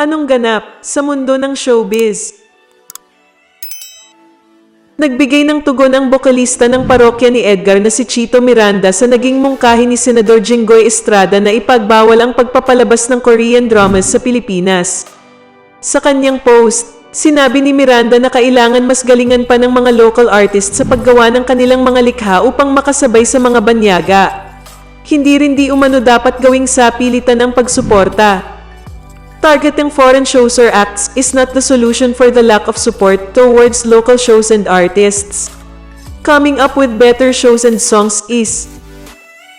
Anong ganap sa mundo ng showbiz? Nagbigay ng tugon ang bokalista ng parokya ni Edgar na si Chito Miranda sa naging mungkahi ni Senador Jinggoy Estrada na ipagbawal ang pagpapalabas ng Korean dramas sa Pilipinas. Sa kanyang post, sinabi ni Miranda na kailangan mas galingan pa ng mga local artists sa paggawa ng kanilang mga likha upang makasabay sa mga banyaga. Hindi rin di umano dapat gawing sapilitan ang pagsuporta. Targeting foreign shows or acts is not the solution for the lack of support towards local shows and artists. Coming up with better shows and songs is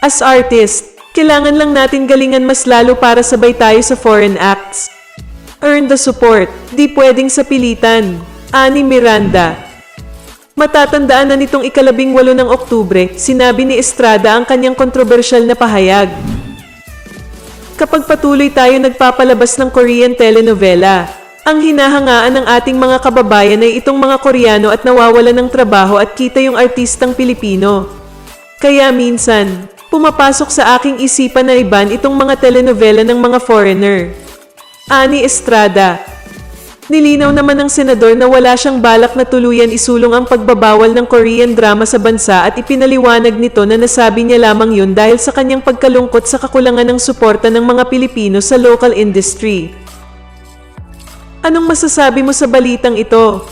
As artist, kailangan lang natin galingan mas lalo para sabay tayo sa foreign acts. Earn the support, di pwedeng sa pilitan. Ani Miranda. Matatandaan na nitong ikalabing walo ng Oktubre, sinabi ni Estrada ang kanyang kontrobersyal na pahayag. Kapag patuloy tayo nagpapalabas ng Korean telenovela, ang hinahangaan ng ating mga kababayan ay itong mga Koreano at nawawalan ng trabaho at kita yung artistang Pilipino. Kaya minsan, pumapasok sa aking isipan na iban itong mga telenovela ng mga foreigner. Ani Estrada Nilinaw naman ng senador na wala siyang balak na tuluyan isulong ang pagbabawal ng Korean drama sa bansa at ipinaliwanag nito na nasabi niya lamang yun dahil sa kanyang pagkalungkot sa kakulangan ng suporta ng mga Pilipino sa local industry. Anong masasabi mo sa balitang ito?